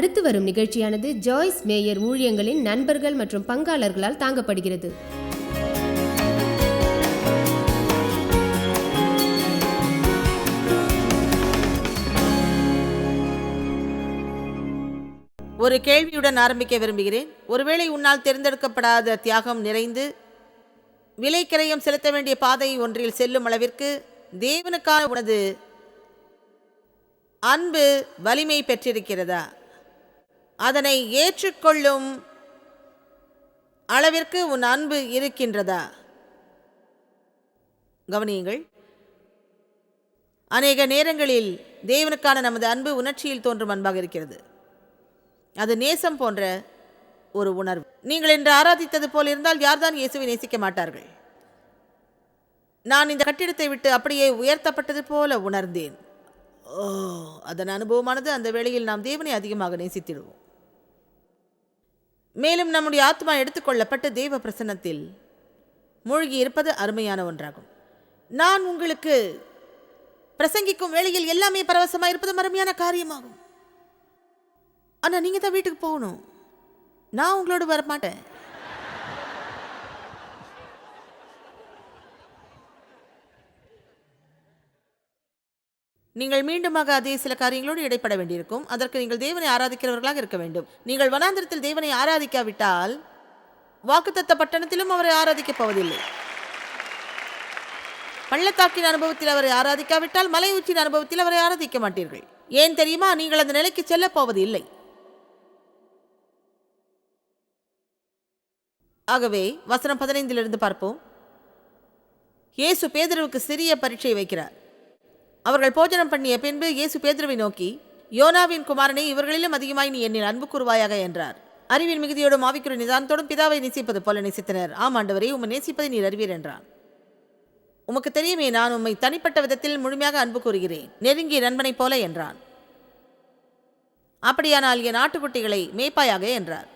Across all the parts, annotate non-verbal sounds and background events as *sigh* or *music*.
அடுத்து வரும் நிகழ்ச்சியானது ஜாய்ஸ் மேயர் ஊழியங்களின் நண்பர்கள் மற்றும் பங்காளர்களால் தாங்கப்படுகிறது. ஒரு கேள்வியுடன் ஆரம்பிக்க விரும்புகிறேன். ஒருவேளை உன்னால் தேர்ந்தெடுக்கப்படாத தியாகம் நிறைந்து விலைக்கிரயம் செலுத்த வேண்டிய பாதை ஒன்றில் செல்லும் அளவிற்கு தேவனுக்கான உனது அன்பு வலிமை பெற்றிருக்கிறதா? அதனை ஏற்றுக்கொள்ளும் அளவிற்கு உன் அன்பு இருக்கின்றதா? கவனியுங்கள். அநேக நேரங்களில் தேவனுக்கான நமது அன்பு உணர்ச்சியில் தோன்றும் அன்பாக இருக்கிறது. அது நேசம் போன்ற ஒரு உணர்வு. நீங்கள் என்று ஆராதித்தது போல் இருந்தால் யார்தான் இயேசுவை நேசிக்க மாட்டார்கள்? நான் இந்த கட்டிடத்தை விட்டு அப்படியே உயர்த்தப்பட்டது போல உணர்ந்தேன். ஓ அதன் அனுபவமானது அந்த வேளையில் நாம் தேவனை அதிகமாக நேசித்திடுவோம். மேலும் நம்முடைய ஆத்மா எடுத்துக்கொள்ளப்பட்ட தெய்வ பிரசன்னத்தில் மூழ்கி இருப்பது அருமையான ஒன்றாகும். நான் உங்களுக்கு பிரசங்கிக்கும் வேளையில் எல்லாமே பரவசமாக இருப்பது அருமையான காரியமாகும். ஆனால் நீங்கள் தான் வீட்டுக்கு போகணும். நான் உங்களோட வர நீங்கள் மீண்டுமாக அதே சில காரியங்களோடு இடைப்பட வேண்டியிருக்கும். அதற்கு நீங்கள் தேவனை ஆராதிக்கிறவர்களாக இருக்க வேண்டும். நீங்கள் வனாந்திரத்தில் தேவனை ஆராதிக்காவிட்டால் வாக்குத்தத்த பட்டணத்திலும் அவரை ஆராதிக்கப் போவதில்லை. பள்ளத்தாக்கின் அனுபவத்தில் அவரை ஆராதிக்காவிட்டால் மலை உச்சியின் அனுபவத்தில் அவரை ஆராதிக்க மாட்டீர்கள். ஏன் தெரியுமா? நீங்கள் அந்த நிலைக்கு செல்லப் போவது இல்லை ஆகவே வசனம் பதினைந்திலிருந்து பார்ப்போம். இயேசு பேதருவுக்கு சிறிய பரீட்சை வைக்கிறார். அவர்கள் போஜனம் பண்ணிய பின்பு இயேசு பேதுருவை நோக்கி யோனாவின் குமாரனை இவர்களிலும் அதிகமாய் நீ என்னில் அன்பு கூறுவாயாக என்றார். அறிவின் மிகுதியோடும் ஆவிக்குரிய நிதானத்தோடும் பிதாவை நேசிப்பது போல நேசித்தனர். ஆம் ஆண்டவரே உம்மை நேசிப்பதை நீர் அறிவீர் என்றான் உமக்கு தெரியுமே நான் உம்மை தனிப்பட்ட விதத்தில் முழுமையாக அன்பு கூறுகிறேன். நெருங்கிய நண்பனைப் போல என்றான். அப்படியானால் என் ஆட்டுக்குட்டிகளை மேய்ப்பாயாக என்றார்.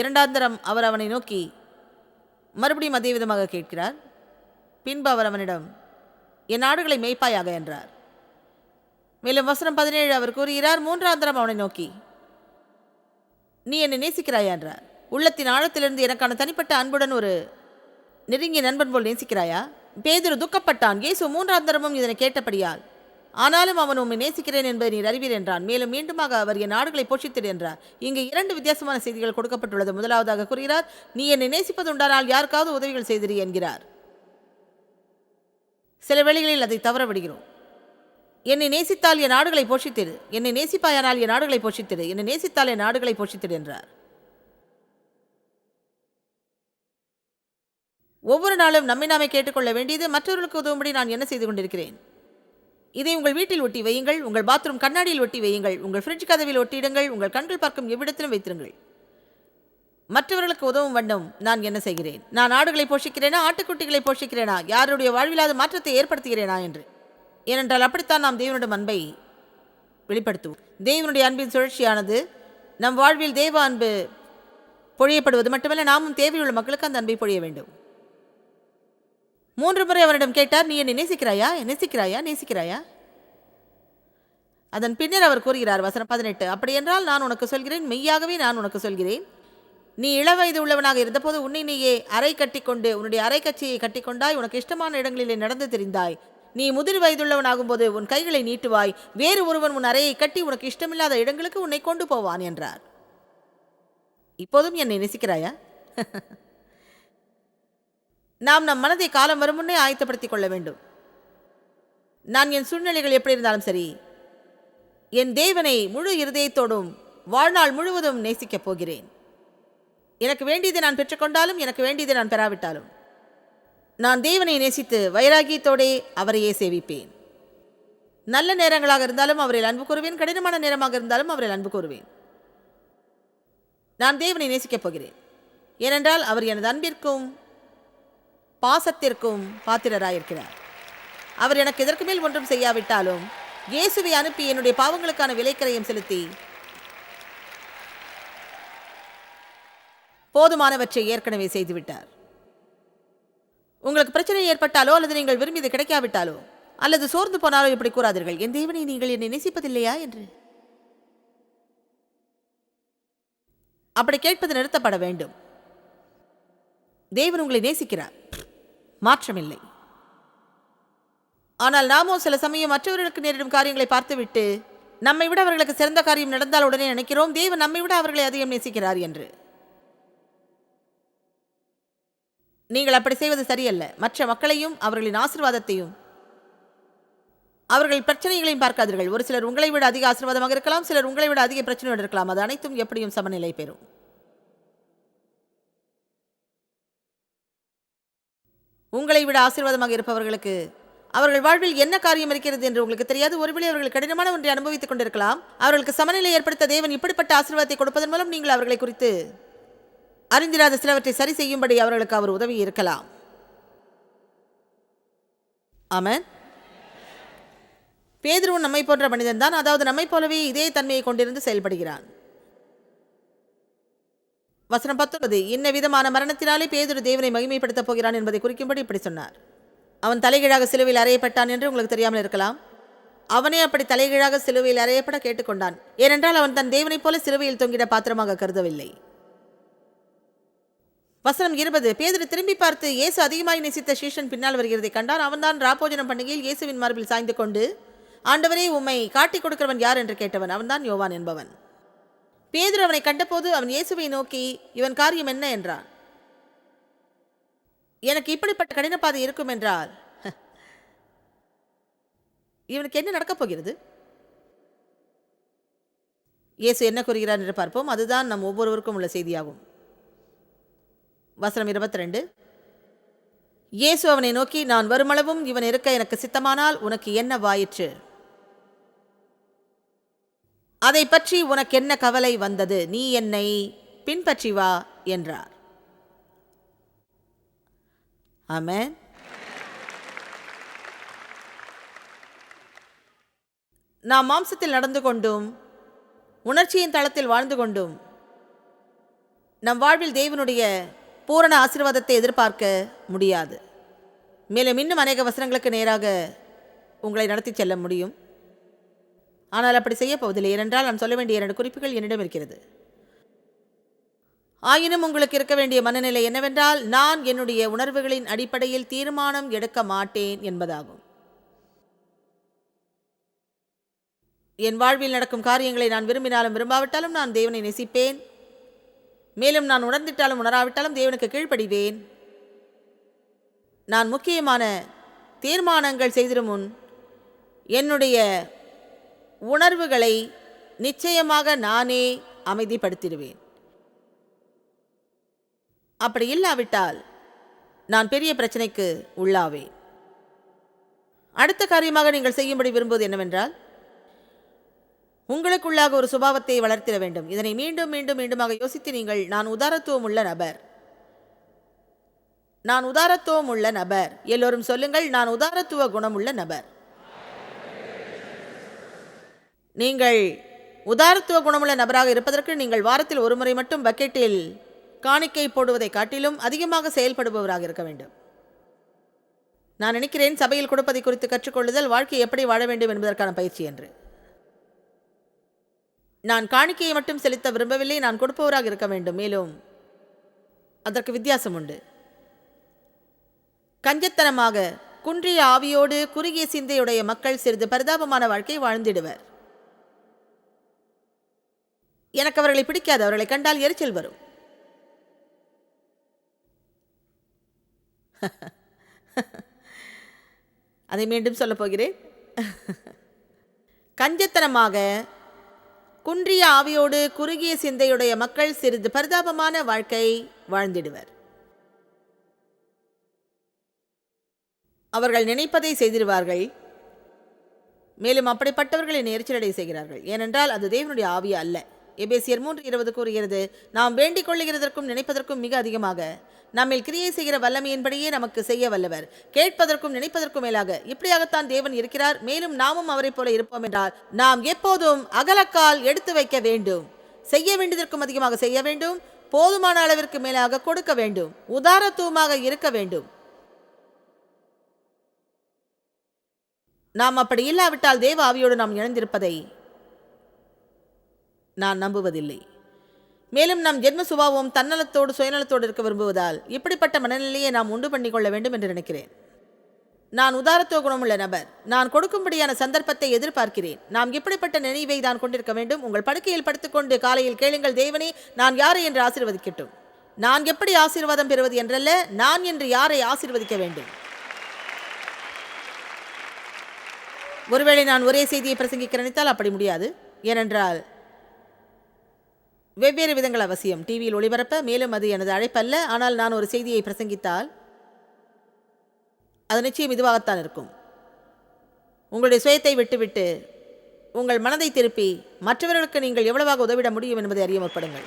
இரண்டாந்தரம் அவர் அவனை நோக்கி மறுபடியும் அதே விதமாக கேட்கிறார்? பின்பு அவர் அவனிடம் என் நாடுகளை மேய்ப்பாயாக என்றார். மேலும் வசனம் பதினேழு அவர் கூறுகிறார் மூன்றாந்தரம் அவனை நோக்கி நீ என்னை நேசிக்கிறாயா? என்றார். உள்ளத்தின் ஆழத்திலிருந்து எனக்கான தனிப்பட்ட அன்புடன் ஒரு நெருங்கிய நண்பன் போல் நேசிக்கிறாயா? பேதுரு துக்கப்பட்டான். இயேசு மூன்றாந்தரமும் இதனை கேட்டபடியால் ஆனாலும் அவன் உண்மை நேசிக்கிறேன் என்பதை நீர் அறிவீர் என்றான். மேலும் மீண்டுமாக அவர் என் நாடுகளை போஷித்திடு என்றார். இங்கு இரண்டு வித்தியாசமான செய்திகள் கொடுக்கப்பட்டுள்ளது. முதலாவதாக கூறுகிறார் நீ என்னை நேசிப்பது உண்டானால் யாருக்காவது உதவிகள் செய்திரு என்கிறார். சில வேளைகளில் அதை தவற விடுகிறோம் என்னை நேசித்தால் என் நாடுகளை போஷித்திடு என்னை நேசிப்பாயானால் என் நாடுகளை போஷித்திடு என்னை நேசித்தால் என் நாடுகளை போஷித்திடு என்றார். ஒவ்வொரு நாளும் நம்மை நாமே கேட்டுக்கொள்ள வேண்டியது மற்றவர்களுக்கு உதவும்படி நான் என்ன செய்து கொண்டிருக்கிறேன்? இதை உங்கள் வீட்டில் ஒட்டி வையுங்கள். உங்கள் பாத்ரூம் கண்ணாடியில் ஒட்டி வையுங்கள். உங்கள் ஃப்ரிட்ஜ் கதவில் ஒட்டியிடுங்கள் உங்கள் கண்கள் பார்க்கும் எவ்விடத்திலும் வைத்திருங்கள். மற்றவர்களுக்கு உதவும் வண்ணம் நான் என்ன செய்கிறேன்? நான் ஆடுகளை போஷிக்கிறேனா ஆட்டுக்குட்டிகளை போஷிக்கிறேனா? யாருடைய வாழ்விலாத மாற்றத்தை ஏற்படுத்துகிறேனா என்று. ஏனென்றால் அப்படித்தான் நாம் தேவனுடைய அன்பை வெளிப்படுத்துவோம். தேவனுடைய அன்பின் சுழற்சியானது நம் வாழ்வில் தேவ அன்பு பொழியப்படுவது மட்டுமல்ல நாமும் தேவையுள்ள மக்களுக்கு அந்த அன்பை பொழிய வேண்டும். மூன்று முறை அவரிடம் கேட்டார் நீ என்னை நேசிக்கிறாயா? நேசிக்கிறாயா? நேசிக்கிறாயா? அதன் பின்னர் அவர் கூறுகிறார் வசனம் பதினெட்டு அப்படியென்றால் நான் உனக்கு சொல்கிறேன் மெய்யாகவே நான் உனக்கு சொல்கிறேன் நீ இளவயது உள்ளவனாக இருந்தபோது உன்னை நீயே அறை கட்டிக்கொண்டு உன்னுடைய அரை கட்சியை கட்டிக்கொண்டாய் உனக்கு இஷ்டமான இடங்களிலே நடந்து தெரிந்தாய். நீ முதிர் வயதுள்ளவனாகும்போது உன் கைகளை நீட்டுவாய் வேறு ஒருவன் உன் அறையை கட்டி உனக்கு இஷ்டமில்லாத இடங்களுக்கு உன்னை கொண்டு போவான் என்றார். இப்போதும் என்னை நேசிக்கிறாயா? *laughs* நாம் நம் மனதை காலம் வரும் முன்னே ஆயத்தப்படுத்திக் கொள்ள வேண்டும். நான் என் சூழ்நிலைகள் எப்படி இருந்தாலும் சரி என் தேவனை முழு இருதயத்தோடும் வாழ்நாள் முழுவதும் நேசிக்கப் போகிறேன். எனக்கு வேண்டியதை நான் பெற்றுக்கொண்டாலும் எனக்கு வேண்டியதை நான் பெறாவிட்டாலும். நான் தேவனை நேசித்து வைராகியத்தோடே அவரையே சேவிப்பேன். நல்ல நேரங்களாக இருந்தாலும் அவரில் அன்பு கூறுவேன் கடினமான நேரமாக இருந்தாலும் அவரில் அன்பு கூறுவேன். நான் தேவனை நேசிக்கப் போகிறேன். ஏனென்றால் அவர் எனது அன்பிற்கும் பாசத்திற்கும் பாத்திரராயிருக்கிறார். அவர் எனக்கு இதற்கு மேல் ஒன்றும் செய்யாவிட்டாலும் இயேசுவை அனுப்பி என்னுடைய பாவங்களுக்கான விலைக்கரையும் செலுத்தி போதுமானவற்றை ஏற்கனவே செய்துவிட்டார். உங்களுக்கு பிரச்சனை ஏற்பட்டாலோ அல்லது நீங்கள் விரும்பியது கிடைக்காவிட்டாலோ அல்லது சோர்ந்து போனாலோ இப்படி கூறாதீர்கள். என் தேவனை நீங்கள் என்னை நேசிப்பதில்லையா என்று? அப்படி கேட்பது நிறுத்தப்பட வேண்டும். தேவன் உங்களை நேசிக்கிறார். மாற்றமில்லை. ஆனால் நாமோ சில சமயம் மற்றவர்களுக்கு நேரிடும் காரியங்களை பார்த்துவிட்டு நம்மை விட அவர்களுக்கு சிறந்த காரியம் நடந்தால் உடனே நினைக்கிறோம் தேவன் நம்மை விட அவர்களை அதிகம் நேசிக்கிறார் என்று. நீங்கள் அப்படி செய்வது சரியல்ல. மற்ற மக்களையும் அவர்களின் ஆசீர்வாதத்தையும். அவர்கள் பிரச்சனைகளையும் பார்க்காதீர்கள். ஒரு சிலர் உங்களை விட அதிக ஆசீர்வாதமாக இருக்கலாம் சிலர் உங்களை விட அதிக பிரச்சனையோடு இருக்கலாம். அது அனைத்தும் எப்படியும் சமநிலை பெறும். உங்களை விட ஆசீர்வாதமாக இருப்பவர்களுக்கு அவர்கள் வாழ்வில் என்ன காரியம் இருக்கிறது என்று உங்களுக்கு தெரியாது. ஒருவேளை அவர்கள் கடினமான ஒன்றை அனுபவித்துக் கொண்டிருக்கலாம். அவர்களுக்கு சமநிலை ஏற்படுத்த தேவன் இப்படிப்பட்ட ஆசீர்வாதத்தை கொடுப்பதன் மூலம் நீங்கள் அவர்களை குறித்து அறிந்திராத சிலவற்றை சரி செய்யும்படி அவர்களுக்கு அவர் உதவி இருக்கலாம். ஆமென். பேதுருவும் நம்மை போன்ற மனிதன் தான். அதாவது நம்மை போலவே இதே தன்மையை கொண்டிருந்து செயல்படுகிறான். வசனம் பத்தொன்பது. இன்ன விதமான மரணத்தினாலே பேதுரு தேவனை மகிமைப்படுத்தப் போகிறான் என்பதை குறிக்கும்படி இப்படி சொன்னார். அவன் தலைகீழாக சிலுவையில் அறையப்பட்டான் என்று உங்களுக்கு தெரியாமல் இருக்கலாம். அவனே அப்படி தலைகீழாக சிலுவையில் அறையப்பட கேட்டுக்கொண்டான் ஏனென்றால் அவன் தன் தேவனைப் போல சிலுவையில் தொங்கிட பாத்திரமாக கருதவில்லை. வசனம் இருபது. பேதர் திரும்பி பார்த்து இயேசு அதிகமாய் நேசித்த சீஷன் பின்னால் வருகிறதை கண்டான் அவன்தான் ராப்போஜனம் பண்டிகையில் இயேசுவின் மார்பில் சாய்ந்து கொண்டு ஆண்டவரே உம்மை காட்டிக் கொடுக்கிறவன் யார்? என்று கேட்டவன். அவன்தான் யோவான் என்பவன். பேதர் அவனை கண்டபோது அவன் இயேசுவை நோக்கி இவன் காரியம் என்ன? என்றான். எனக்கு இப்படிப்பட்ட கடினப்பாதை இருக்கும் என்றால் இவனுக்கு என்ன நடக்கப் போகிறது? இயேசு என்ன கூறுகிறார் என்று பார்ப்போம். அதுதான் நம் ஒவ்வொருவருக்கும் உள்ள செய்தியாகும். வசனம் இருபத்தி ரெண்டு இயேசு அவனை நோக்கி நான் வருமளவும் இவன் இருக்க எனக்கு சித்தமானால் உனக்கு என்ன வாயிற்று? அதை பற்றி உனக்கு என்ன கவலை வந்தது? நீ என்னை பின்பற்றி வா என்றார். ஆமேன். நாம் மாம்சத்தில் நடந்து கொண்டும் உணர்ச்சியின் தளத்தில் வாழ்ந்து கொண்டும் நம் வாழ்வில் தேவனுடைய பூரண ஆசீர்வாதத்தை எதிர்பார்க்க முடியாது. மேலும் இன்னும் அநேக வசனங்களுக்கு நேராக உங்களை நடத்தி செல்ல முடியும். ஆனால் அப்படி செய்யப்போவதில்லை ஏனென்றால் நான் சொல்ல வேண்டிய இரண்டு குறிப்புகள் என்னிடம் இருக்கிறது. ஆயினும் உங்களுக்கு இருக்க வேண்டிய மனநிலை என்னவென்றால் நான் என்னுடைய உணர்வுகளின் அடிப்படையில் தீர்மானம் எடுக்க மாட்டேன் என்பதாகும். என் வாழ்வில் நடக்கும் காரியங்களை நான் விரும்பினாலும் விரும்பாவிட்டாலும் நான் தேவனை நேசிப்பேன். மேலும் நான் உணர்ந்திட்டாலும் உணராவிட்டாலும் தேவனுக்கு கீழ்ப்படிவேன். நான் முக்கியமான தீர்மானங்கள் செய்திடும் முன் என்னுடைய உணர்வுகளை நிச்சயமாக நானே அமைதிப்படுத்திடுவேன். அப்படி இல்லாவிட்டால் நான் பெரிய பிரச்சனைக்கு உள்ளாவேன். அடுத்த காரியமாக நீங்கள் செய்யும்படி விரும்புவது என்னவென்றால் உங்களுக்குள்ளாக ஒரு சுபாவத்தை வளர்த்திட வேண்டும். இதனை மீண்டும் மீண்டும் மீண்டுமாக யோசித்து நீங்கள் நான் உதாரத்துவம் உள்ள நபர். நான் உதாரத்துவம் உள்ள நபர். எல்லோரும் சொல்லுங்கள் நான் உதாரத்துவ குணமுள்ள நபர். நீங்கள் உதாரத்துவ குணமுள்ள நபராக இருப்பதற்கு நீங்கள் வாரத்தில் ஒரு முறை மட்டும் பக்கெட்டில் காணிக்கை போடுவதை காட்டிலும் அதிகமாக செயல்படுபவராக இருக்க வேண்டும். நான் நினைக்கிறேன் சபையில் கொடுப்பதை குறித்து கற்றுக்கொள்ளுதல் வாழ்க்கை எப்படி வாழ வேண்டும் என்பதற்கான பயிற்சி என்று. நான் காணிக்கையை மட்டும் செலுத்த விரும்பவில்லை நான் கொடுப்பவராக இருக்க வேண்டும். மேலும் அதற்கு வித்தியாசம் உண்டு. கஞ்சத்தனமாக குன்றிய ஆவியோடு குறுகிய சிந்தையுடைய மக்கள் சிறிது பரிதாபமான வாழ்க்கை வாழ்ந்திடுவர். எனக்கு அவர்களை பிடிக்காது அவர்களை கண்டால் எரிச்சல் வரும். *laughs* அதை மீண்டும் சொல்லப் போகிறேன். *laughs* கஞ்சத்தனமாக குன்றிய ஆவியோடு குறுகிய சிந்தையுடைய மக்கள் சிறிது பரிதாபமான வாழ்க்கை வாழ்ந்திடுவர். அவர்கள் நினைப்பதை செய்திருவார்கள் மேலும் அப்படிப்பட்டவர்களை நேர்ச்சலடை செய்கிறார்கள். ஏனென்றால் அது தேவனுடைய ஆவி அல்ல. எபேசியர் மூன்று இருபது கூறுகிறது நாம் வேண்டிக் கொள்ளுகிறதற்கும் நினைப்பதற்கும் மிக அதிகமாக. நம்மில் கிரியை செய்கிற வல்லமையின்படியே நமக்கு செய்ய வல்லவர். கேட்பதற்கும் நினைப்பதற்கும் மேலாக இப்படியாகத்தான் தேவன் இருக்கிறார். மேலும் நாமும் அவரைப் போல இருப்போம் என்றால் நாம் எப்போதும் அகலக்கால் எடுத்து வைக்க வேண்டும். செய்ய வேண்டியதற்கும் அதிகமாக செய்ய வேண்டும். போதுமான அளவிற்கு மேலாக கொடுக்க வேண்டும். உதாரத்துவமாக இருக்க வேண்டும். நாம் அப்படி இல்லாவிட்டால் தேவ ஆவியோடு நாம் இணைந்திருப்பதை நான் நம்புவதில்லை. மேலும் நம் ஜென்ம சுபாவம் தன்னலத்தோடு சுயநலத்தோடு இருக்க விரும்புவதால் இப்படிப்பட்ட மனநிலையை நாம் உண்டு பண்ணிக்கொள்ள வேண்டும் என்று நினைக்கிறேன். நான் உதாரத்துவ குணமுள்ள நபர். நான் கொடுக்கும்படியான சந்தர்ப்பத்தை எதிர்பார்க்கிறேன். நாம் இப்படிப்பட்ட நினைவை தான் கொண்டிருக்க வேண்டும்? உங்கள் படுக்கையில் படுத்துக்கொண்டு காலையில் கேளுங்கள் தேவனே நான் யாரை என்று ஆசீர்வதிக்கட்டும்? நான் எப்படி ஆசீர்வாதம் பெறுவது என்றல்ல நான் என்று யாரை ஆசீர்வதிக்க வேண்டும்? ஒருவேளை நான் ஒரே செய்தியை பிரசங்கிக்க நினைத்தால் அப்படி முடியாது. ஏனென்றால் வெவ்வேறு விதங்கள் அவசியம். டிவியில் ஒளிபரப்ப மேலும் அது எனது அழைப்பல்ல. ஆனால் நான் ஒரு செய்தியை பிரசங்கித்தால் அது நிச்சயம் இதுவாகத்தான் இருக்கும். உங்களுடைய சுயத்தை விட்டுவிட்டு உங்கள் மனதை திருப்பி மற்றவர்களுக்கு நீங்கள் எவ்வளவாக உதவிட முடியும் என்பதை அறிய முற்படுங்கள்.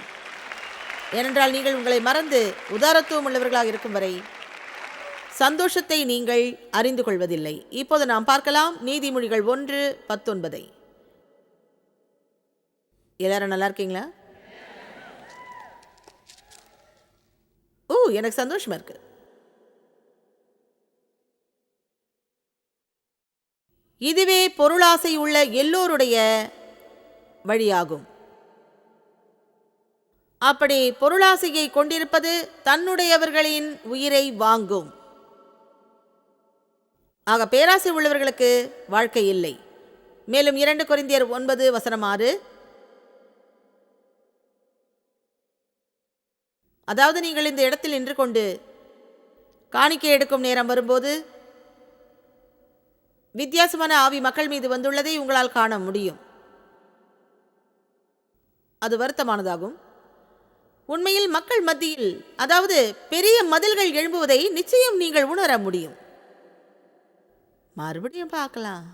ஏனென்றால் நீங்கள் உங்களை மறந்து உதாரத்துவம் உள்ளவர்களாக இருக்கும் வரை சந்தோஷத்தை நீங்கள் அறிந்து கொள்வதில்லை. இப்போது நாம் பார்க்கலாம். நீதிமொழிகள் ஒன்று பத்தொன்பதை. எல்லாரும் நல்லா இருக்கீங்களா? எனக்கு சந்தோஷமா இருக்கு. இதுவே பொருளாசை உள்ள எல்லோருடைய வழியாகும். அப்படி பொருளாசையை கொண்டிருப்பது தன்னுடையவர்களின் உயிரை வாங்கும். ஆக பேராசை உள்ளவர்களுக்கு வாழ்க்கை இல்லை. மேலும் இரண்டு குறைந்தியர் ஒன்பது வசனம் ஆறு அதாவது நீங்கள் இந்த இடத்தில் நின்று கொண்டு காணிக்கை எடுக்கும் நேரம் வரும்போது வித்தியாசமான ஆவி மக்கள் மீது வந்துள்ளதை உங்களால் காண முடியும். அது வருத்தமானதாகும். உண்மையில் மக்கள் மத்தியில் அதாவது பெரிய மதில்கள் எழும்புவதை நிச்சயம் நீங்கள் உணர முடியும். மறுபடியும் பார்க்கலாம்.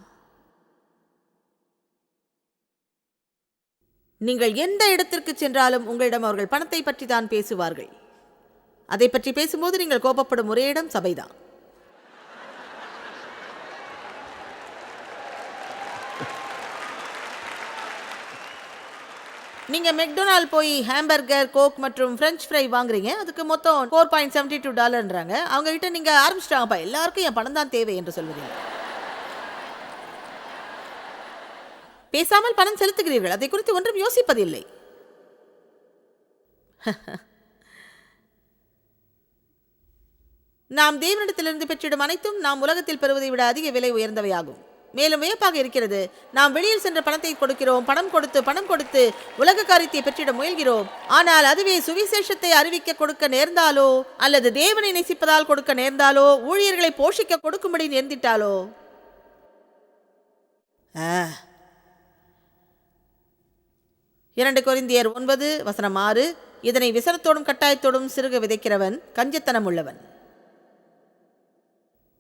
நீங்கள் எந்த இடத்திற்கு சென்றாலும் உங்களிடம் அவர்கள் பணத்தை பற்றி தான் பேசுவார்கள். அதை பற்றி பேசும்போது நீங்கள் கோபப்படும் ஒரே இடம் சபைதான். நீங்கள் மெக்டொனால் போய் ஹாம்பர்கர் கோக் மற்றும் ஃப்ரெஞ்ச் ஃப்ரை வாங்குறீங்க. அதுக்கு மொத்தம் ஃபோர் பாயிண்ட் செவன்டி டூ டாலர்ன்றாங்க அவங்ககிட்ட நீங்கள் ஆரம்பிச்சிட்டாங்கப்பா. எல்லாருக்கும் என் பணம் தான் தேவை என்று சொல்லுவீங்க. பேசாமல் பணம் செலுத்துகிறீர்கள். அதை குறித்து ஒன்றும் யோசிப்பதில்லை. *laughs* நாம் தேவனிடத்திலிருந்து பெற்றிடும் அனைத்தும் நாம் உலகத்தில் பெறுவதை விட அதிக விலை உயர்ந்தவையாகும். மேலும் வியப்பாக இருக்கிறது. நாம் வெளியில் சென்ற பணத்தை கொடுக்கிறோம். பணம் கொடுத்து பணம் கொடுத்து உலக காரியத்தை பெற்றிட முயல்கிறோம். ஆனால் அதுவே சுவிசேஷத்தை அறிவிக்க கொடுக்க நேர்ந்தாலோ அல்லது தேவனை நேசிப்பதால் கொடுக்க நேர்ந்தாலோ ஊழியர்களை போஷிக்க கொடுக்கும்படி நேர்ந்திட்டாலோ? ஆ. இரண்டு கொரிந்தியர் ஒன்பது வசனம் ஆறு இதனை விசனத்தோடும் கட்டாயத்தோடும் சிறுக விதைக்கிறவன் கஞ்சத்தனம் உள்ளவன்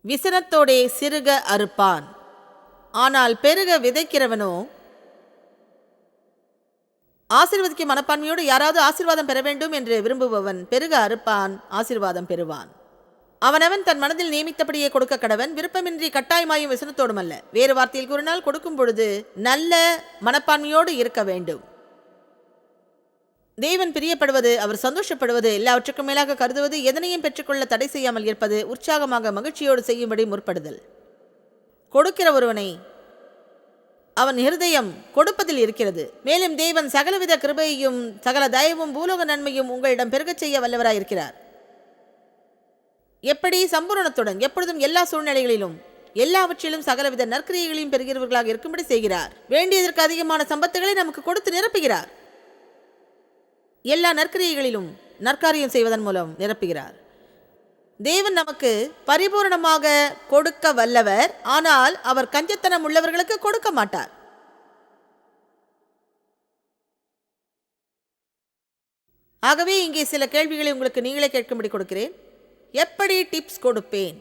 விசனத்தோடே சிறுக அறுப்பான். ஆனால் பெருக விதைக்கிறவனோ? ஆசீர்வதிக்கும் மனப்பான்மையோடு யாராவது ஆசிர்வாதம் பெற வேண்டும் என்று விரும்புபவன் பெருக அறுப்பான் ஆசிர்வாதம் பெறுவான். அவனவன் தன் மனதில் நியமித்தபடியே கொடுக்க கடவன் விருப்பமின்றி கட்டாயமாயும் விசனத்தோடும் அல்ல வேறு வார்த்தையில் கூறினால் கொடுக்கும் பொழுது நல்ல மனப்பான்மையோடு இருக்க வேண்டும். தேவன் பிரியப்படுவது அவர் சந்தோஷப்படுவது எல்லாவற்றுக்கும் மேலாக கருதுவது எதனையும் பெற்றுக்கொள்ள தடை செய்யாமல் இருப்பது உற்சாகமாக மகிழ்ச்சியோடு செய்யும்படி முற்படுதல். கொடுக்கிற ஒருவனை அவன் ஹிருதயம் கொடுப்பதில் இருக்கிறது. மேலும் தேவன் சகலவித கிருபையையும் சகல தயவும் பூலோக நன்மையும் உங்களிடம் பெருகச் செய்ய வல்லவராயிருக்கிறார். எப்படி? சம்பூரணத்துடன் எப்பொழுதும் எல்லா சூழ்நிலைகளிலும் எல்லாவற்றிலும் சகலவித நற்கிரியைகளையும் பெறுகிறவர்களாக இருக்கும்படி செய்கிறார். வேண்டியதற்கு அதிகமான சம்பத்துகளை நமக்கு கொடுத்து நிரப்புகிறார். எல்லா நற்கிரியைகளிலும் நற்காரியம் செய்வதன் மூலம் நிரப்புகிறார். தேவன் நமக்கு பரிபூரணமாக கொடுக்க வல்லவர் ஆனால் அவர் கஞ்சத்தனம் உள்ளவர்களுக்கு கொடுக்க மாட்டார். ஆகவே இங்கே சில கேள்விகளை உங்களுக்கு நீங்களே கேட்கும்படி கொடுக்கிறேன். எப்படி டிப்ஸ் கொடுப்பேன்?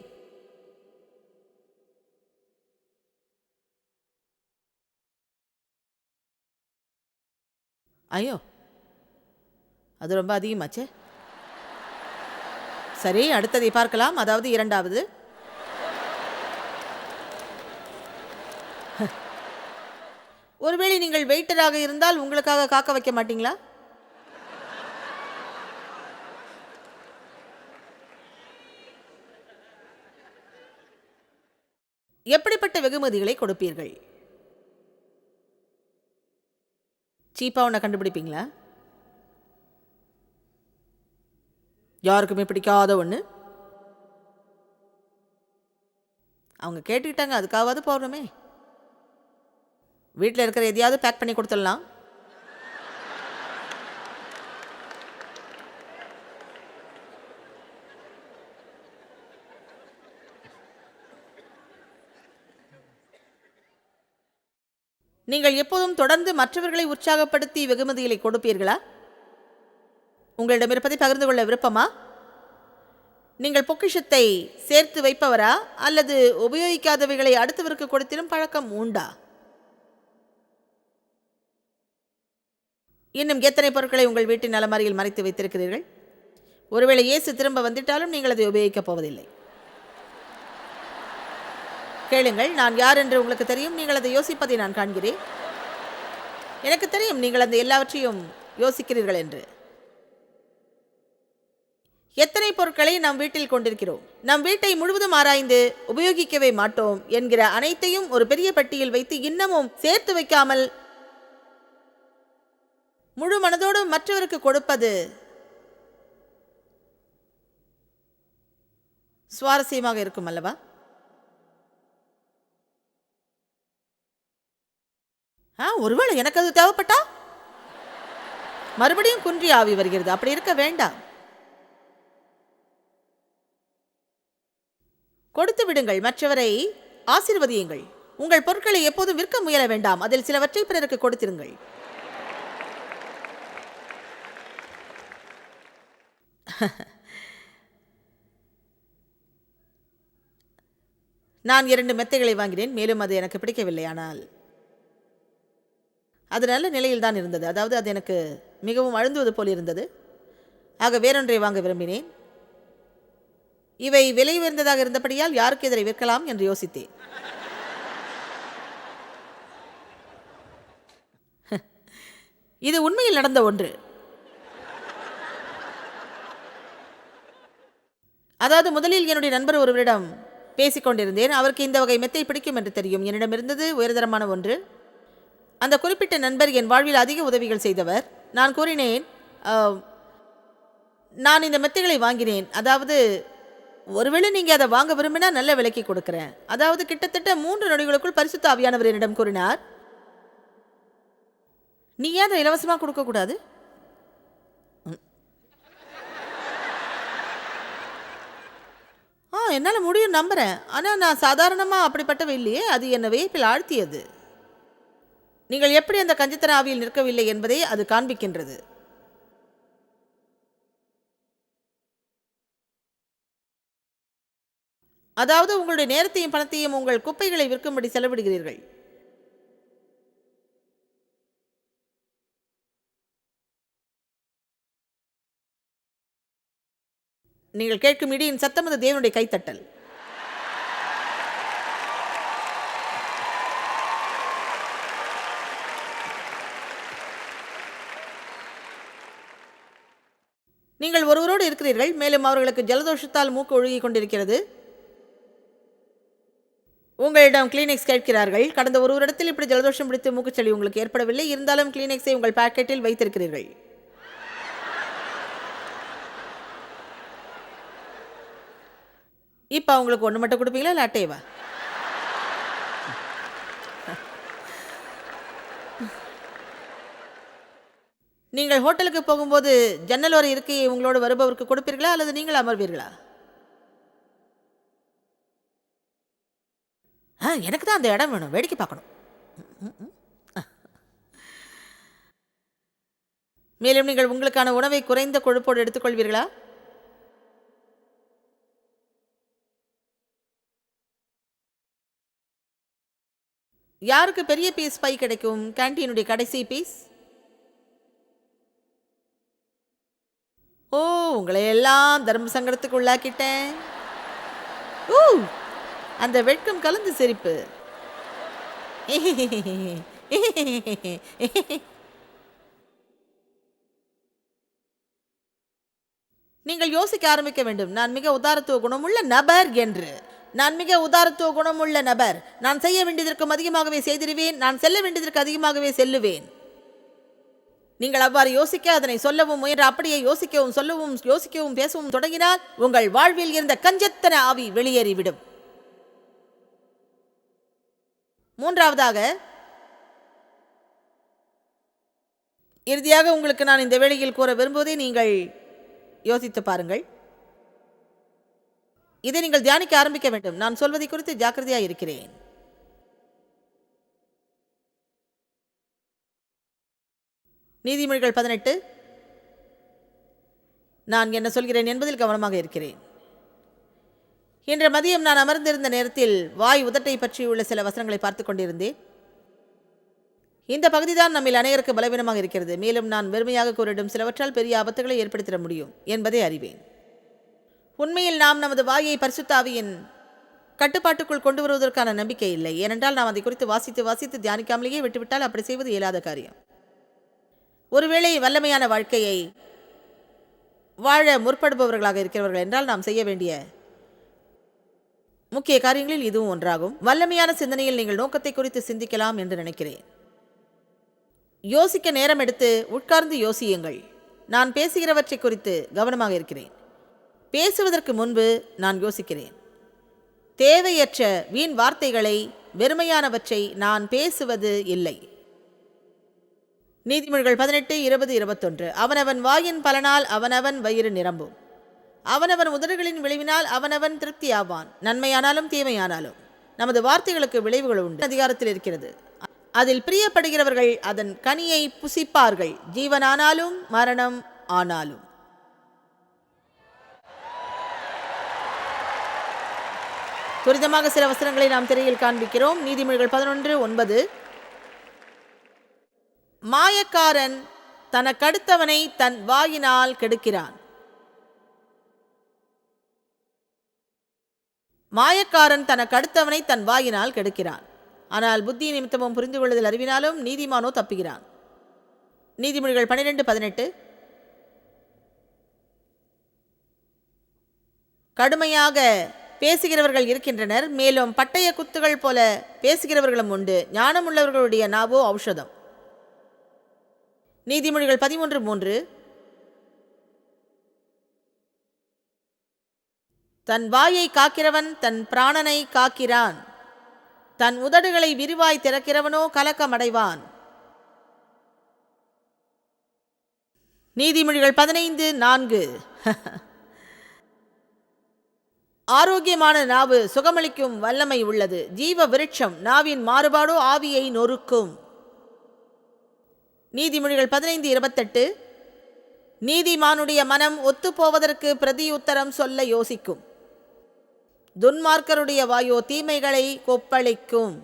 ஐயோ! அது ரொம்ப அதிகமாச்சே. சரி அடுத்ததை பார்க்கலாம். அதாவது இரண்டாவது. ஒருவேளை நீங்கள் வெயிட்டராக இருந்தால் உங்களுக்காக காக்க வைக்க மாட்டீங்களா? எப்படிப்பட்ட வெகுமதிகளை கொடுப்பீர்கள்? சீப்பா ஒன்றை கண்டுபிடிப்பீங்களா? யாருக்குமே பிடிக்காத ஒன்று அவங்க கேட்டுக்கிட்டாங்க அதுக்காவது போகணுமே வீட்டில் இருக்கிற எதையாவது பேக் பண்ணி கொடுத்துடலாம். நீங்கள் எப்போதும் தொடர்ந்து மற்றவர்களை உற்சாகப்படுத்தி வெகுமதிகளை கொடுப்பீர்களா? உங்களிடம் இருப்பதை பகிர்ந்து கொள்ள விருப்பமா? நீங்கள் பொக்கிஷத்தை சேர்த்து வைப்பவரா? அல்லது உபயோகிக்காதவைகளை அடுத்தவருக்கு கொடுத்திடும் பழக்கம் உண்டா? இன்னும் எத்தனை பொருட்களை உங்கள் வீட்டின் அலமாரியில் மறைத்து வைத்திருக்கிறீர்கள்? ஒருவேளை இயேசு திரும்ப வந்துட்டாலும் நீங்கள் அதை உபயோகிக்கப் போவதில்லை. கேளுங்கள் நான் யார் என்று உங்களுக்கு தெரியும். நீங்கள் அதை யோசிப்பதை நான் காண்கிறேன். எனக்கு தெரியும் நீங்கள் அந்த எல்லாவற்றையும் யோசிக்கிறீர்கள் என்று. எத்தனை பொருட்களை நம் வீட்டில் கொண்டிருக்கிறோம்? நம் வீட்டை முழுவதும் ஆராய்ந்து உபயோகிக்கவே மாட்டோம் என்கிற அனைத்தையும் ஒரு பெரிய பட்டியல் வைத்து இன்னமும் சேர்த்து வைக்காமல் முழு மனதோடு மற்றவருக்கு கொடுப்பது சுவாரஸ்யமாக இருக்கும் அல்லவா? ஆ ஒருவேளை எனக்கு அது தேவைப்பட்டா? மறுபடியும் குன்றி ஆவி வருகிறது. அப்படி இருக்க வேண்டாம். கொடுத்து விடுங்கள். மற்றவரை ஆசிர்வதியுங்கள். உங்கள் பொருட்களை எப்போதும் விற்க முயல வேண்டாம். அதில் சிலவற்றை பிறருக்கு கொடுத்திருங்கள். நான் இரண்டு மெத்தைகளை வாங்கினேன். மேலும் அது எனக்கு பிடிக்கவில்லை. ஆனால் அது நல்ல நிலையில் தான் இருந்தது. அதாவது அது எனக்கு மிகவும் அழுந்துவது போல் இருந்தது. ஆக வேறொன்றை வாங்க விரும்பினேன். இவை விலை உயர்ந்ததாக இருந்தபடியால் யாருக்கு இதனை விற்கலாம் என்று யோசித்தேன். *laughs* இது உண்மையில் நடந்த ஒன்று. அதாவது முதலில் என்னுடைய நண்பர் ஒருவரிடம் பேசிக்கொண்டிருந்தேன் அவருக்கு இந்த வகை மெத்தை பிடிக்கும் என்று தெரியும். என்னிடம் இருந்தது உயர்தரமான ஒன்று. அந்த குறிப்பிட்ட நண்பர் என் வாழ்வில் அதிக உதவிகள் செய்தவர். நான் கூறினேன் நான் இந்த மெத்தைகளை வாங்கினேன். அதாவது ஒருவேளை நீங்கள் அதை வாங்க விரும்பினா நல்ல விலைக்கு கொடுக்குறேன். அதாவது கிட்டத்தட்ட மூன்று நொடிகளுக்குள் பரிசுத்த ஆவியானவர் என்னிடம் கூறினார். நீ ஏன் அதை இலவசமாக கொடுக்கக்கூடாது ஆ என்னால் முடியும் நம்புகிறேன் ஆனால் நான் சாதாரணமாக அப்படிப்பட்டவை இல்லையே அது என்னை வியப்பில் ஆழ்த்தியது. நீங்கள் எப்படி அந்த கஞ்சித்தன ஆவியில் நிற்கவில்லை என்பதை அது காண்பிக்கின்றது. அதாவது உங்களுடைய நேரத்தையும் பணத்தையும் உங்கள் குப்பைகளை விற்கும்படி செலவிடுகிறீர்கள். நீங்கள் கேட்கும் இடியின் சத்தம் அது தேவனுடைய கைத்தட்டல். நீங்கள் ஒருவரோடு இருக்கிறீர்கள் மேலும் அவர்களுக்கு ஜலதோஷத்தால் மூக்கு ஒழுகி கொண்டிருக்கிறது. உங்களிடம் கிளினிக்ஸ் கேட்கிறார்கள். கடந்த ஒரு வருடத்தில் இப்படி ஜலதோஷம் பிடித்து மூக்குச்சளி உங்களுக்கு ஏற்படவில்லை. இருந்தாலும் கிளினிக்ஸை உங்கள் பாக்கெட்டில் வைத்திருக்கிறீர்கள். இப்போ அவங்களுக்கு ஒன்று மட்டும் கொடுப்பீங்களா இல்லை அட்டையவா நீங்கள் ஹோட்டலுக்கு போகும்போது ஜன்னலோர இருக்கையை உங்களோடு வருபவருக்கு கொடுப்பீர்களா அல்லது நீங்கள் அமர்வீர்களா? ஆ எனக்கு தான் அந்த இடம் வேணும். வேடிக்கை பார்க்கணும். மேலும் நீங்கள் உங்களுக்கான உணவை குறைந்த கொழுப்போடு எடுத்துக்கொள்வீர்களா? யாருக்கு பெரிய பீஸ் பை கிடைக்கும்? கேண்டீனுடைய கடைசி பீஸ் ஓ உங்களை எல்லாம் தர்ம சங்கடத்துக்கு உள்ளாக்கிட்டேன். ஊ! அந்த வெட்கம் கலந்து சிரிப்பு. நீங்கள் யோசிக்க ஆரம்பிக்க வேண்டும். நான் மிக உதாரத்துவ குணமுள்ள நபர் என்று. நான் மிக உதாரத்துவ குணமுள்ள நபர். நான் செய்ய வேண்டியதற்கும் அதிகமாகவே செய்திருவேன் நான் செல்ல வேண்டியதற்கு அதிகமாகவே செல்லுவேன். நீங்கள் அவ்வாறு யோசிக்க அதனை சொல்லவும் முயன்ற அப்படியே யோசிக்கவும் சொல்லவும் யோசிக்கவும் பேசவும் தொடங்கினால் உங்கள் வாழ்வில் இருந்த கஞ்சத்தன ஆவி வெளியேறிவிடும். மூன்றாவதாக இறுதியாக உங்களுக்கு நான் இந்த வேளையில் கூற விரும்புவதை நீங்கள் யோசித்து பாருங்கள். இதை நீங்கள் தியானிக்க ஆரம்பிக்க வேண்டும். நான் சொல்வதை குறித்து ஜாக்கிரதையாக இருக்கிறேன். நீதிமொழிகள் பதினெட்டு. நான் என்ன சொல்கிறேன் என்பதில் கவனமாக இருக்கிறேன். இன்று மதியம் நான் அமர்ந்திருந்த நேரத்தில் வாய் உதட்டை பற்றியுள்ள சில வசனங்களை பார்த்து கொண்டிருந்தேன். இந்த பகுதிதான் நம்மில் அனைவருக்கு பலவீனமாக இருக்கிறது. மேலும் நான் வெறுமையாக கூறிடும் சிலவற்றால் பெரிய ஆபத்துகளை ஏற்படுத்திட முடியும் என்பதை அறிவேன். உண்மையில் நாம் நமது வாயை பரிசுத்தாவியின் கட்டுப்பாட்டுக்குள் கொண்டு வருவதற்கான நம்பிக்கை இல்லை. ஏனென்றால் நாம் அதை குறித்து வாசித்து வாசித்து தியானிக்காமலேயே விட்டுவிட்டால் அப்படி செய்வது இயலாத காரியம். ஒருவேளை வல்லமையான வாழ்க்கையை வாழ முற்படுபவர்களாக இருக்கிறவர்கள் என்றால் நாம் செய்ய வேண்டிய முக்கிய காரியங்களில் இதுவும் ஒன்றாகும். வல்லமையான சிந்தனையில் நீங்கள் நோக்கத்தை குறித்து சிந்திக்கலாம் என்று நினைக்கிறேன். யோசிக்க நேரம் எடுத்து உட்கார்ந்து யோசியுங்கள். நான் பேசுகிறவற்றை குறித்து கவனமாக இருக்கிறேன். பேசுவதற்கு முன்பு நான் யோசிக்கிறேன். தேவையற்ற வீண் வார்த்தைகளை வெறுமையானவற்றை நான் பேசுவது இல்லை. நீதிமொழிகள் பதினெட்டு இருபது இருபத்தொன்று. அவனவன் வாயின் பலனால் அவனவன் வயிறு நிரம்பும். அவனவன் உதடுகளின் விளைவினால் அவனவன் திருப்தியாவான். நன்மையானாலும் தீமையானாலும். நமது வார்த்தைகளுக்கு விளைவுகள் உண்டு. அதிகாரத்தில் இருக்கிறது. அதில் பிரியப்படுகிறவர்கள் அதன் கனியை புசிப்பார்கள். ஜீவனானாலும் மரணம் ஆனாலும். துரிதமாக சில வசனங்களை நாம் திரையில் காண்பிக்கிறோம். நீதிமொழிகள் பதினொன்று ஒன்பது. மாயக்காரன் தனக்கடுத்தவனை தன் வாயினால் கெடுக்கிறான். மாயக்காரன் தனக்கு அடுத்தவனை தன் வாயினால் கெடுக்கிறான். ஆனால் புத்தி நிமித்தமும் புரிந்து கொள்ளுதல் அறிவினாலும் நீதிமானோ தப்புகிறான். நீதிமொழிகள் பன்னிரெண்டு பதினெட்டு. கடுமையாக பேசுகிறவர்கள் இருக்கின்றனர். மேலும் பட்டய குத்துகள் போல பேசுகிறவர்களும் உண்டு. ஞானமுள்ளவர்களுடைய நாவோ ஔஷதம். நீதிமொழிகள் பதிமூன்று மூன்று. தன் வாயை காக்கிறவன் தன் பிராணனை காக்கிறான். தன் உதடுகளை விரிவாய் திறக்கிறவனோ கலக்கமடைவான். நீதிமொழிகள் பதினைந்து நான்கு. ஆரோக்கியமான நாவு சுகமளிக்கும் வல்லமை உள்ளது. ஜீவ விருட்சம் நாவின் மாறுபாடோ ஆவியை நொறுக்கும். நீதிமொழிகள் பதினைந்து இருபத்தெட்டு. நீதிமானுடைய மனம் ஒத்துப்போவதற்கு பிரதியுத்தரம் சொல்ல யோசிக்கும். துன்மார்க்கருடைய வாயோ தீமைகளை கொப்பளிக்கும்.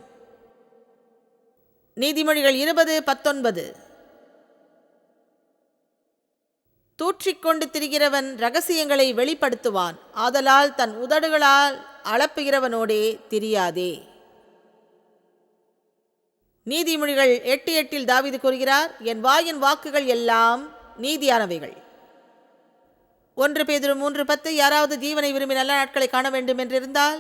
நீதிமொழிகள் இருபது பத்தொன்பது. தூற்றிக்கொண்டு திரிகிறவன் ரகசியங்களை வெளிப்படுத்துவான். ஆதலால் தன் உதடுகளால் அளப்புகிறவனோடே திரியாதே. நீதிமொழிகள் எட்டு எட்டில் தாவிது கூறுகிறார் என் வாயின் வாக்குகள் எல்லாம் நீதியானவைகள். ஒன்று பேதிரும் மூன்று பத்து யாராவது ஜீவனை விரும்பி நல்ல நாட்களை காண வேண்டும் என்றிருந்தால்?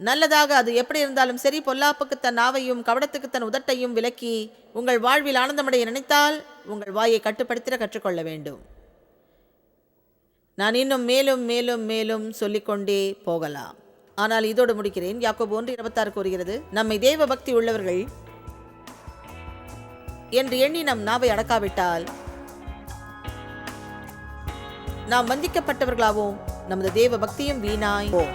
நல்லதாக அது எப்படி இருந்தாலும் சரி பொல்லாப்புக்கு தன் நாவையும் கவடத்துக்கு தன் உதட்டையும் விலக்கி உங்கள் வாழ்வில் ஆனந்தமடைய நினைத்தால் உங்கள் வாயை கட்டுப்படுத்திட கற்றுக்கொள்ள வேண்டும். நான் இன்னும் மேலும் மேலும் மேலும் சொல்லிக்கொண்டே போகலாம். ஆனால் இதோடு முடிக்கிறேன். யாக்கோபு ஒன்று இருபத்தாறு கூறுகிறது நம்மை தேவ பக்தி உள்ளவர்கள் என்று எண்ணி நம் நாவை அடக்காவிட்டால் நாம் வந்திக்கப்பட்டவர்களாவோம் நமது தேவ பக்தியும் வீணாய்.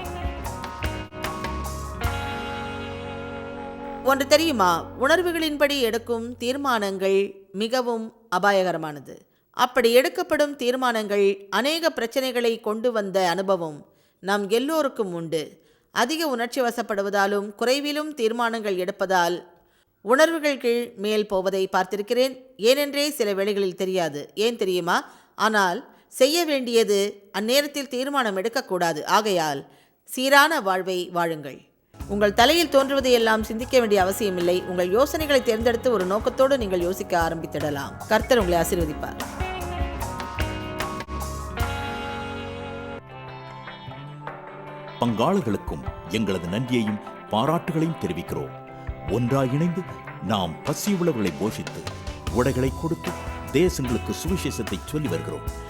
ஒன்று தெரியுமா? உணர்வுகளின்படி எடுக்கும் தீர்மானங்கள் மிகவும் அபாயகரமானது. அப்படி எடுக்கப்படும் தீர்மானங்கள் அநேக பிரச்சனைகளை கொண்டு வந்த அனுபவம் நம் எல்லோருக்கும் உண்டு. அதிக உணர்ச்சி வசப்படுவதாலும் குறைவிலும் தீர்மானங்கள் எடுப்பதால் உணர்வுகள் கீழ் மேல் போவதை பார்த்திருக்கிறேன். ஏனென்றே சில வேளைகளில் தெரியாது. ஏன் தெரியுமா? ஆனால் செய்ய வேண்டியது அந்நேரத்தில் தீர்மானம் எடுக்கக்கூடாது. ஆகையால் சீரான வாழ்வை வாழுங்கள். உங்கள் தலையில் தோன்றுவதை எல்லாம் சிந்திக்க வேண்டிய அவசியமில்லை. உங்கள் யோசனைகளை தேர்ந்தெடுத்து ஒரு நோக்கத்தோடு நீங்கள் யோசிக்க ஆரம்பித்திடலாம். கர்த்தர் உங்களை ஆசீர்வதிப்பார். பங்காளர்களுக்கும் எங்களது நன்றியையும் பாராட்டுகளையும் தெரிவிக்கிறோம். ஒன்றாய் இணைந்து நாம் பசியுள்ளவர்களை போஷித்து உடைகளை கொடுத்து தேசங்களுக்கு சுவிசேஷத்தை சொல்லி வருகிறோம்.